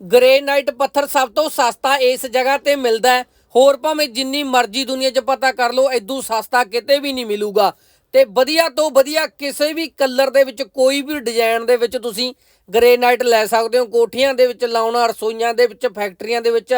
Granite ਪੱਥਰ ਸਭ ਤੋਂ ਸਸਤਾ ਇਸ ਜਗ੍ਹਾ ਤੇ ਮਿਲਦਾ ਹੈ। ਹੋਰ ਭਾਵੇਂ ਜਿੰਨੀ ਮਰਜ਼ੀ ਦੁਨੀਆ 'ਚ ਪਤਾ ਕਰ ਲਓ ਐਦੂ ਸਸਤਾ ਕਿਤੇ ਵੀ ਨਹੀਂ ਮਿਲੂਗਾ। ਤੇ ਵਧੀਆ ਤੋਂ ਵਧੀਆ ਕਿਸੇ ਵੀ ਕਲਰ ਦੇ ਵਿੱਚ, ਕੋਈ ਵੀ ਡਿਜ਼ਾਈਨ ਦੇ ਵਿੱਚ ਤੁਸੀਂ ਗ੍ਰੇਨਾਈਟ ਲੈ ਸਕਦੇ ਹੋ। ਕੋਠੀਆਂ ਦੇ ਵਿੱਚ ਲਾਉਣਾ, ਰਸੋਈਆਂ ਦੇ ਵਿੱਚ, ਫੈਕਟਰੀਆਂ ਦੇ ਵਿੱਚ,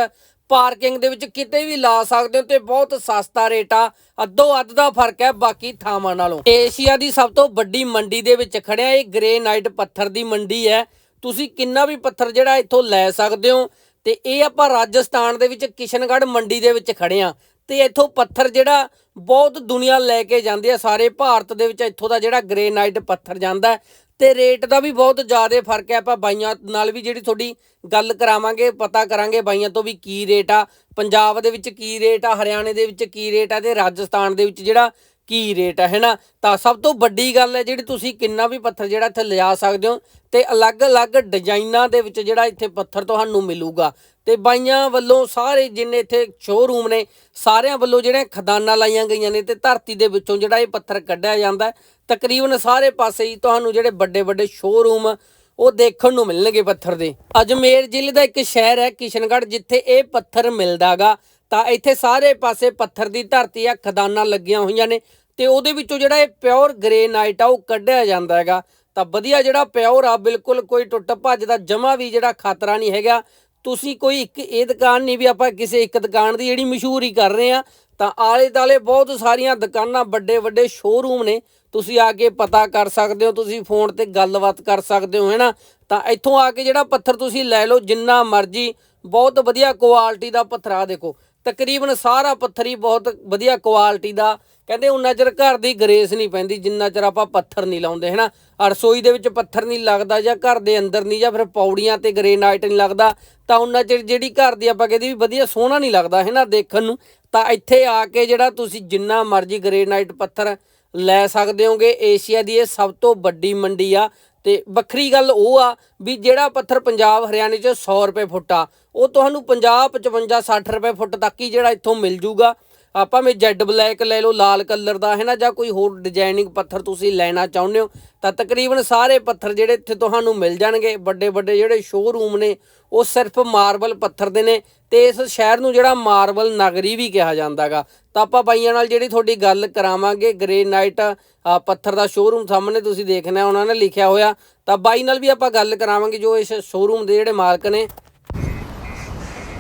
ਪਾਰਕਿੰਗ ਦੇ ਵਿੱਚ ਕਿਤੇ ਵੀ ਲਾ ਸਕਦੇ ਹੋ ਤੇ ਬਹੁਤ ਸਸਤਾ ਰੇਟ ਆ। ਅੱਧੋ ਅੱਧ ਦਾ ਫ਼ਰਕ ਹੈ ਬਾਕੀ ਥਾਵਾਂ ਨਾਲੋਂ। ਏਸ਼ੀਆ ਦੀ ਸਭ ਤੋਂ ਵੱਡੀ ਮੰਡੀ ਦੇ ਵਿੱਚ ਖੜਿਆ ਇਹ ਗ੍ਰੇਨਾਈਟ ਪੱਥਰ ਦੀ ਮੰਡੀ ਹੈ। ਤੁਸੀਂ ਕਿੰਨਾ ਵੀ ਪੱਥਰ ਜਿਹੜਾ ਇੱਥੋਂ ਲੈ ਸਕਦੇ ਹੋ ਤੇ ਇਹ ਆਪਾਂ ਰਾਜਸਥਾਨ ਦੇ ਵਿੱਚ ਕਿਸ਼ਨਗੜ੍ਹ ਮੰਡੀ ਦੇ ਵਿੱਚ ਖੜੇ ਆ ਤੇ ਇੱਥੋਂ ਪੱਥਰ ਜਿਹੜਾ ਬਹੁਤ ਦੁਨੀਆ ਲੈ ਕੇ ਜਾਂਦੀ ਆ, ਸਾਰੇ ਭਾਰਤ ਦੇ ਵਿੱਚ ਇੱਥੋਂ ਦਾ ਜਿਹੜਾ ਗ੍ਰੇਨਾਈਟ ਪੱਥਰ ਜਾਂਦਾ ਹੈ ਤੇ ਰੇਟ ਦਾ ਵੀ ਬਹੁਤ ਜ਼ਿਆਦਾ ਫ਼ਰਕ ਹੈ, ਆਪਾਂ ਬਾਈਆਂ ਨਾਲ ਵੀ ਜਿਹੜੀ ਤੁਹਾਡੀ ਗੱਲ ਕਰਾਵਾਂਗੇ, ਪਤਾ ਕਰਾਂਗੇ ਬਾਈਆਂ ਤੋਂ ਵੀ ਕੀ ਰੇਟ ਆ, ਪੰਜਾਬ ਦੇ ਵਿੱਚ ਕੀ ਰੇਟ ਆ, ਹਰਿਆਣੇ ਦੇ ਵਿੱਚ ਕੀ ਰੇਟ ਆ ਤੇ ਰਾਜਸਥਾਨ ਦੇ ਵਿੱਚ ਜਿਹੜਾ ਕੀ ਰੇਟ ਹੈ ਹੈਨਾ? ਤਾਂ ਸਭ ਤੋਂ ਵੱਡੀ ਗੱਲ ਹੈ ਜਿਹੜੀ ਤੁਸੀਂ ਕਿੰਨਾ ਵੀ ਪੱਥਰ ਜਿਹੜਾ ਇੱਥੇ ਲਿਜਾ ਸਕਦੇ ਹੋ ਤੇ ਅਲੱਗ-ਅਲੱਗ ਡਿਜ਼ਾਈਨਾਂ ਦੇ ਵਿੱਚ ਜਿਹੜਾ ਇੱਥੇ ਪੱਥਰ ਤੁਹਾਨੂੰ ਮਿਲੂਗਾ। ਤੇ ਬਾਈਆਂ ਵੱਲੋਂ ਸਾਰੇ ਜਿੰਨੇ ਇੱਥੇ ਸ਼ੋਰੂਮ ਨੇ, ਸਾਰਿਆਂ ਵੱਲੋਂ ਜਿਹੜੇ ਖਦਾਨਾਂ ਲਾਈਆਂ ਗਈਆਂ ਨੇ ਤੇ ਧਰਤੀ ਦੇ ਵਿੱਚੋਂ ਜਿਹੜਾ ਇਹ ਪੱਥਰ ਕੱਢਿਆ ਜਾਂਦਾ ਤਕਰੀਬਨ ਸਾਰੇ ਪਾਸੇ ਹੀ ਤੁਹਾਨੂੰ ਜਿਹੜੇ ਵੱਡੇ-ਵੱਡੇ ਸ਼ੋਰੂਮ ਉਹ ਦੇਖਣ ਨੂੰ ਮਿਲਣਗੇ ਪੱਥਰ ਦੇ। ਅਜਮੇਰ ਜ਼ਿਲ੍ਹੇ ਦਾ ਇੱਕ ਸ਼ਹਿਰ ਹੈ ਕਿਸ਼ਨਗੜ੍ਹ, ਜਿੱਥੇ ਇਹ ਪੱਥਰ ਮਿਲਦਾਗਾ। ਤਾਂ ਇੱਥੇ ਸਾਰੇ ਪਾਸੇ ਪੱਥਰ ਦੀ ਧਰਤੀ ਆ, ਖਦਾਨਾਂ ਲੱਗੀਆਂ ਹੋਈਆਂ ਨੇ। ਤੇ ਉਹਦੇ ਵਿੱਚੋਂ ਜਿਹੜਾ ਇਹ ਪਿਓਰ ਗ੍ਰੇਨਾਈਟ ਆ, ਉਹ ਕੱਢਿਆ ਜਾਂਦਾ ਹੈਗਾ। ਤਾਂ ਵਧੀਆ ਜਿਹੜਾ ਪਿਓਰ ਆ, ਬਿਲਕੁਲ ਕੋਈ ਟੁੱਟ ਭੱਜ ਦਾ, ਜਮਾ ਵੀ ਜਿਹੜਾ ਖਤਰਾ ਨਹੀਂ ਹੈਗਾ। ਤੁਸੀਂ ਕੋਈ ਇੱਕ, ਇਹ ਦੁਕਾਨ ਨਹੀਂ ਵੀ ਆਪਾਂ ਕਿਸੇ ਇੱਕ ਦੁਕਾਨ ਦੀ ਜਿਹੜੀ ਮਸ਼ਹੂਰ ਹੀ ਕਰ ਰਹੇ ਆ, ਤਾਂ ਆਲੇ ਦਾਲੇ ਬਹੁਤ ਸਾਰੀਆਂ ਦੁਕਾਨਾਂ ਵੱਡੇ ਵੱਡੇ ਸ਼ੋਰੂਮ ਨੇ। ਤੁਸੀਂ ਆ ਕੇ ਪਤਾ ਕਰ ਸਕਦੇ ਹੋ, ਤੁਸੀਂ ਫੋਨ ਤੇ ਗੱਲਬਾਤ ਕਰ ਸਕਦੇ ਹੋ, ਹੈਨਾ? ਤਾਂ ਇੱਥੋਂ ਆ ਕੇ ਜਿਹੜਾ ਪੱਥਰ ਤੁਸੀਂ ਲੈ ਲਓ, ਜਿੰਨਾ ਮਰਜ਼ੀ, ਬਹੁਤ ਵਧੀਆ ਕੁਆਲਿਟੀ ਦਾ ਪੱਥਰ ਆ ਦੇਖੋ। ਤਕਰੀਬਨ ਸਾਰਾ ਪੱਥਰ ਹੀ ਬਹੁਤ ਵਧੀਆ ਕੁਆਲਿਟੀ ਦਾ। ਕਹਿੰਦੇ ਉਹਨਾਂ ਚਿਰ ਘਰ ਦੀ ਗਰੇਸ ਨਹੀਂ ਪੈਂਦੀ, ਜਿੰਨਾ ਚਿਰ ਆਪਾਂ ਪੱਥਰ ਨਹੀਂ ਲਾਉਂਦੇ, ਹੈਨਾ? ਆਹ ਰਸੋਈ ਦੇ ਵਿੱਚ ਪੱਥਰ ਨਹੀਂ ਲੱਗਦਾ ਜਾਂ ਘਰ ਦੇ ਅੰਦਰ ਨਹੀਂ ਜਾਂ ਫਿਰ ਪੌੜੀਆਂ ਤੇ ਗ੍ਰੇਨਾਈਟ ਨਹੀਂ ਲੱਗਦਾ, ਤਾਂ ਉਹਨਾਂ ਚਿਰ ਜਿਹੜੀ ਘਰ ਦੀ ਆਪਾਂ ਕਹਿੰਦੇ ਵੀ ਵਧੀਆ ਸੋਹਣਾ ਨਹੀਂ ਲੱਗਦਾ, ਹੈਨਾ, ਦੇਖਣ ਨੂੰ। ਤਾਂ ਇੱਥੇ ਆ ਕੇ ਜਿਹੜਾ ਤੁਸੀਂ ਜਿੰਨਾ ਮਰਜ਼ੀ ਗ੍ਰੇਨਾਈਟ ਪੱਥਰ ਲੈ ਸਕਦੇ ਹੋਗੇ, ਏਸ਼ੀਆ ਦੀ ਇਹ ਸਭ ਤੋਂ ਵੱਡੀ ਮੰਡੀ ਆ। ਤੇ ਵੱਖਰੀ ਗੱਲ ਉਹ ਆ ਵੀ ਜਿਹੜਾ ਪੱਥਰ ਪੰਜਾਬ, ਹਰਿਆਣੇ 'ਚ 100 ਰੁਪਏ ਫੁੱਟ ਆ, ਉਹ ਤੁਹਾਨੂੰ 50 55 60 ਰੁਪਏ ਫੁੱਟ ਤੱਕ ਹੀ ਜਿਹੜਾ ਇੱਥੋਂ ਮਿਲ ਜੂਗਾ। ਆਪਾਂ ਮੇ ਜੈਡ ਬਲੈਕ ਲੈ ਲਓ ਲਾਲ ਕਲਰ ਦਾ ਹੈ ਨਾ ਜਾਂ ਕੋਈ ਹੋਰ ਡਿਜ਼ਾਈਨਿੰਗ ਪੱਥਰ ਤੁਸੀਂ ਲੈਣਾ ਚਾਹੁੰਦੇ ਹੋ ਤਾਂ ਤਕਰੀਬਨ ਸਾਰੇ ਪੱਥਰ ਜਿਹੜੇ ਇੱਥੇ ਤੁਹਾਨੂੰ ਮਿਲ ਜਾਣਗੇ। ਵੱਡੇ ਵੱਡੇ ਜਿਹੜੇ ਸ਼ੋਰੂਮ ਨੇ ਉਹ ਸਿਰਫ ਮਾਰਬਲ ਪੱਥਰ ਦੇ ਨੇ ਤੇ ਇਸ ਸ਼ਹਿਰ ਨੂੰ ਜਿਹੜਾ ਮਾਰਬਲ ਨਗਰੀ ਵੀ ਕਿਹਾ ਜਾਂਦਾਗਾ ਤਾਂ ਆਪਾਂ ਬਾਈਆਂ ਨਾਲ ਜਿਹੜੀ ਤੁਹਾਡੀ ਗੱਲ ਕਰਾਵਾਂਗੇ ਗ੍ਰੇਨਾਈਟ ਅ, ਪੱਥਰ ਦਾ ਸ਼ੋਰੂਮ ਸਾਹਮਣੇ ਤੁਸੀਂ ਦੇਖਣਾ ਉਹਨਾਂ ਨੇ ਲਿਖਿਆ ਹੋਇਆ। ਤਾਂ ਬਾਈ ਨਾਲ ਵੀ ਆਪਾਂ ਗੱਲ ਕਰਾਵਾਂਗੇ ਜੋ ਇਸ ਸ਼ੋਰੂਮ ਦੇ ਜਿਹੜੇ ਮਾਲਕ ਨੇ।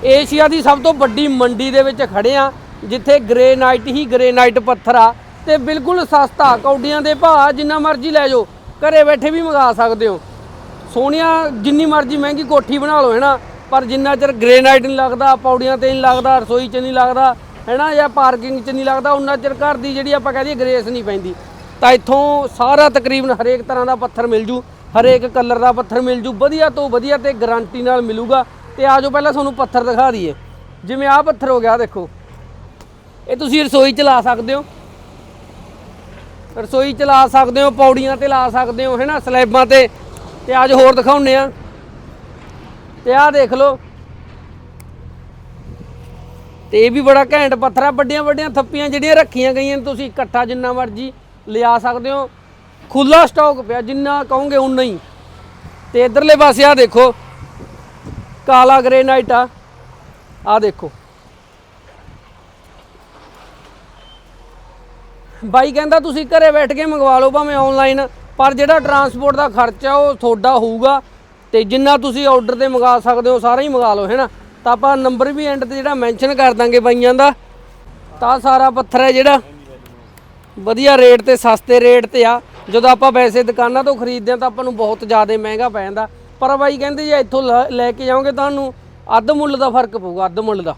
ਏਸ਼ੀਆ ਦੀ ਸਭ ਤੋਂ ਵੱਡੀ ਮੰਡੀ ਦੇ ਵਿੱਚ ਖੜੇ ਆ। ਜਿੱਥੇ ਗ੍ਰੇਨਾਈਟ ਹੀ ਗ੍ਰੇਨਾਈਟ ਪੱਥਰ ਆ ਤੇ ਬਿਲਕੁਲ ਸਸਤਾ, ਕੌਡੀਆਂ ਦੇ ਭਾਅ, ਜਿੰਨਾ ਮਰਜ਼ੀ ਲੈ ਜਾਓ, ਘਰੇ ਬੈਠੇ ਵੀ ਮੰਗਾ ਸਕਦੇ ਹੋ। ਸੋਹਣੀਆਂ, ਜਿੰਨੀ ਮਰਜ਼ੀ ਮਹਿੰਗੀ ਕੋਠੀ ਬਣਾ ਲਓ, ਹੈਨਾ? ਪਰ ਜਿੰਨਾ ਚਿਰ ਗ੍ਰੇਨਾਈਟ ਨਹੀਂ ਲੱਗਦਾ, ਪੌੜੀਆਂ ਤੇ ਨਹੀਂ ਲੱਗਦਾ, ਰਸੋਈ 'ਚ ਨਹੀਂ ਲੱਗਦਾ, ਹੈਨਾ? ਜਾਂ ਪਾਰਕਿੰਗ 'ਚ ਨਹੀਂ ਲੱਗਦਾ ਉਹਨਾਂ ਚਿਰ ਘਰ ਦੀ ਜਿਹੜੀ ਆਪਾਂ ਕਹਦੇ ਗ੍ਰੇਸ ਨਹੀਂ ਪੈਂਦੀ। ਤਾਂ ਇੱਥੋਂ ਸਾਰਾ ਤਕਰੀਬਨ ਹਰੇਕ ਤਰ੍ਹਾਂ ਦਾ ਪੱਥਰ ਮਿਲ ਜੂ, ਹਰੇਕ ਕਲਰ ਦਾ ਪੱਥਰ ਮਿਲ ਜੂ, ਵਧੀਆ ਤੋਂ ਵਧੀਆ ਤੇ ਗਾਰੰਟੀ ਨਾਲ ਮਿਲੂਗਾ। ਤੇ ਆਜੋ ਪਹਿਲਾਂ ਤੁਹਾਨੂੰ ਪੱਥਰ ਦਿਖਾ ਦਈਏ। ਜਿਵੇਂ ਆਹ ਪੱਥਰ ਹੋ ਗਿਆ ਦੇਖੋ। ਇਹ ਤੁਸੀਂ ਰਸੋਈ 'ਚ ਲਾ ਸਕਦੇ ਹੋ। ਰਸੋਈ 'ਚ ਲਾ ਸਕਦੇ ਹੋ, ਪੌੜੀਆਂ ਤੇ ਲਾ ਸਕਦੇ ਹੋ, ਹੈਨਾ, ਸਲੈਬਾਂ ਤੇ। ਤੇ ਅੱਜ ਹੋਰ ਦਿਖਾਉਨੇ ਆ ਤੇ ਆਹ ਦੇਖ ਲਓ। ਤੇ ਇਹ ਵੀ ਬੜਾ ਘੈਂਟ ਪੱਥਰ ਆ ਵੱਡੀਆਂ ਵੱਡੀਆਂ ਥੱਪੀਆਂ ਜਿਹੜੀਆਂ ਰੱਖੀਆਂ ਗਈਆਂ ਨੇ ਤੁਸੀਂ, ਇਕੱਠਾ ਜਿੰਨਾ ਮਰਜ਼ੀ ਲਿਆ ਸਕਦੇ ਹੋ। ਖੁੱਲਾ ਸਟਾਕ ਪਿਆ, ਜਿੰਨਾ ਕਹੋਗੇ ਉਨਾ ਹੀ। ਤੇ ਇਧਰਲੇ ਪਾਸੇ ਆ ਦੇਖੋ, ਕਾਲਾ ਗ੍ਰੇਨਾਈਟ ਆ। ਆ ਦੇਖੋ। ਬਾਈ ਕਹਿੰਦਾ ਤੁਸੀਂ ਘਰੇ ਬੈਠ ਕੇ ਮੰਗਵਾ ਲਓ ਭਾਵੇਂ ਆਨਲਾਈਨ ਪਰ ਜਿਹੜਾ ਟਰਾਂਸਪੋਰਟ ਦਾ ਖਰਚਾ ਉਹ ਤੁਹਾਡਾ ਹੋਊਗਾ ਤੇ ਜਿੰਨਾ ਤੁਸੀਂ ਆਰਡਰ ਤੇ ਮੰਗਾ ਸਕਦੇ ਹੋ, ਸਾਰਾ ਹੀ ਮੰਗਾ ਲਓ ਹੈਨਾ ਤਾਂ ਆਪਾਂ ਨੰਬਰ ਵੀ ਐਂਡ ਤੇ ਜਿਹੜਾ ਮੈਂਸ਼ਨ ਕਰ ਦਾਂਗੇ ਬਾਈਆਂ ਦਾ, ਤਾਂ ਸਾਰਾ ਪੱਥਰ ਹੈ ਜਿਹੜਾ। ਵਧੀਆ ਰੇਟ ਤੇ, ਸਸਤੇ ਰੇਟ ਤੇ ਆ। ਜਦੋਂ ਆਪਾਂ ਵੈਸੇ ਦੁਕਾਨਾਂ ਤੋਂ ਖਰੀਦਦੇ ਆ ਤਾਂ ਆਪਾਂ ਨੂੰ ਬਹੁਤ ਜ਼ਿਆਦਾ ਮਹਿੰਗਾ ਪੈ ਜਾਂਦਾ। ਪਰ ਬਾਈ ਕਹਿੰਦੇ ਜੇ ਇੱਥੋਂ ਲ- ਲੈ ਕੇ ਜਾਓਗੇ ਤੁਹਾਨੂੰ ਅੱਧ ਮੁੱਲ ਦਾ ਫ਼ਰਕ ਪਊਗਾ, ਅੱਧ ਮੁੱਲ ਦਾ।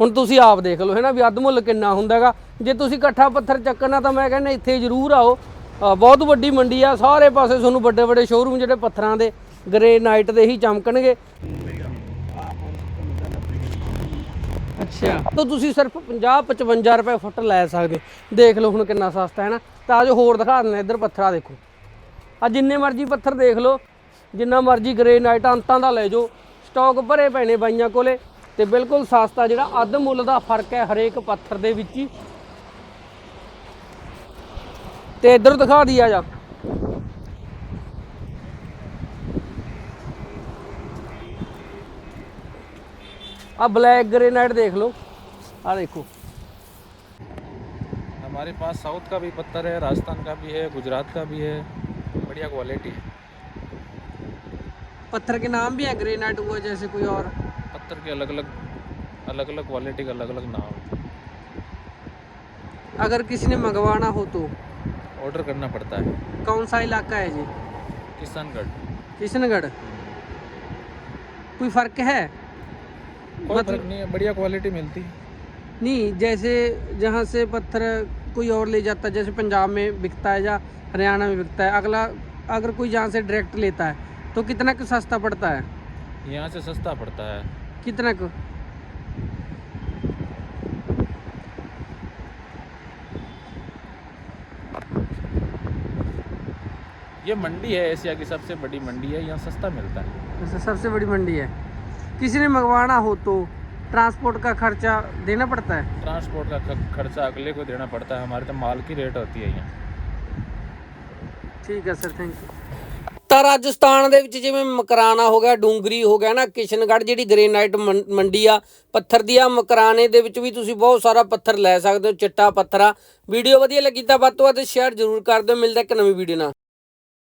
ਹੁਣ ਤੁਸੀਂ ਆਪ ਦੇਖ ਲਓ, ਹੈ ਨਾ, ਵੀ ਅੱਧ ਮੁੱਲ ਕਿੰਨਾ ਹੁੰਦਾਗਾ ਜੇ ਤੁਸੀਂ ਇਕੱਠਾ ਪੱਥਰ ਚੱਕਣਾ ਤਾਂ ਮੈਂ ਕਹਿੰਦਾ ਇੱਥੇ ਜ਼ਰੂਰ ਆਓ। ਬਹੁਤ ਵੱਡੀ ਮੰਡੀ ਆ ਸਾਰੇ ਪਾਸੇ ਤੁਹਾਨੂੰ ਵੱਡੇ ਵੱਡੇ ਸ਼ੋਰੂਮ ਜਿਹੜੇ ਪੱਥਰਾਂ ਦੇ ਗ੍ਰੇਨਾਈਟ ਦੇ ਹੀ ਚਮਕਣਗੇ। ਅੱਛਾ। ਤਾਂ ਤੁਸੀਂ ਸਿਰਫ 50 55 ਰੁਪਏ ਫੁੱਟ ਲੈ ਸਕਦੇ। ਦੇਖ ਲਓ ਹੁਣ ਕਿੰਨਾ ਸਸਤਾ ਹੈ ਨਾ। ਤਾਂ ਆਜੋ ਹੋਰ ਦਿਖਾ ਦਿੰਦੇ ਇੱਧਰ ਪੱਥਰਾ ਦੇਖੋ। ਆ ਜਿੰਨੇ ਮਰਜ਼ੀ ਪੱਥਰ ਦੇਖ ਲਓ ਜਿੰਨਾ ਮਰਜ਼ੀ ਗ੍ਰੇਨਾਈਟ ਅੰਤਾਂ ਦਾ ਲੈ ਜਾਓ। ਸਟਾਕ ਭਰੇ ਨੇ ਬਾਈਆਂ ਕੋਲੇ। ਤੇ ਬਿਲਕੁਲ ਸਸਤਾ ਜਿਹੜਾ ਅੱਧ ਮੁੱਲ ਦਾ ਫ਼ਰਕ ਹੈ ਹਰੇਕ ਪੱਥਰ ਦੇ ਵਿੱਚ ਹੀ। ਤੇ ਇੱਧਰ ਦਿਖਾ ਦਿਆ ਜਾ ਆ ਬਲੈਕ ਗ੍ਰੇਨਾਈਟ ਦੇਖ ਲਓ ਆ ਦੇਖੋ हमारे पास साउथ का भी पत्थर है राजस्थान का भी है गुजरात का भी है बढ़िया क्वालिटी है पत्थर के नाम भी है ग्रेनाइट हुआ जैसे कोई और पत्थर के अलग अलग अलग अलग क्वालिटी का अलग अलग नाम है अगर किसी ने मंगवाना हो तो ऑर्डर करना पड़ता है। कौन सा इलाका है जी? किशनगढ़। किशनगढ़? कोई फ़र्क है? कोई फ़र्क नहीं है बढ़िया क्वालिटी मिलती नहीं जैसे जहाँ से पत्थर कोई और ले जाता है जैसे पंजाब में बिकता है या हरियाणा में बिकता है अगला अगर कोई जहाँ से डायरेक्ट लेता है तो कितना का सस्ता पड़ता है? यहाँ से सस्ता पड़ता है। कितना को? ये मंडी है एशिया की सबसे बड़ी मंडी है यहाँ सस्ता मिलता है अच्छा सबसे बड़ी मंडी है किसी ने मंगवाना हो तो ट्रांसपोर्ट का खर्चा देना पड़ता है ट्रांसपोर्ट का ख- खर्चा अगले को देना पड़ता है हमारे तो माल की रेट होती है यहाँ ਠੀਕ ਹੈ ਸਰ ਥੈਂਕ ਯੂ ਤਾਂ ਰਾਜਸਥਾਨ ਦੇ ਵਿੱਚ ਜਿਵੇਂ ਮਕਰਾਨਾ ਹੋ ਗਿਆ ਡੂੰਗਰੀ ਹੋ ਗਿਆ ਨਾ ਕਿਸ਼ਨਗੜ੍ਹ ਜਿਹੜੀ ਗ੍ਰੇਨਾਈਟ ਮੰ- ਮੰਡੀ ਆ ਪੱਥਰ ਦੀ ਆ ਮਕਰਾਨੇ ਦੇ ਵਿੱਚ ਵੀ ਤੁਸੀਂ ਬਹੁਤ ਸਾਰਾ ਪੱਥਰ ਲੈ ਸਕਦੇ ਹੋ ਚਿੱਟਾ ਪੱਥਰ ਆ ਵੀਡੀਓ ਵਧੀਆ ਲੱਗੀ ਤਾਂ ਵੱਧ ਤੋਂ ਵੱਧ ਸ਼ੇਅਰ ਜ਼ਰੂਰ ਕਰ ਦਿਓ ਮਿਲਦਾ ਇੱਕ ਨਵੀਂ ਵੀਡੀਓ ਨਾਲ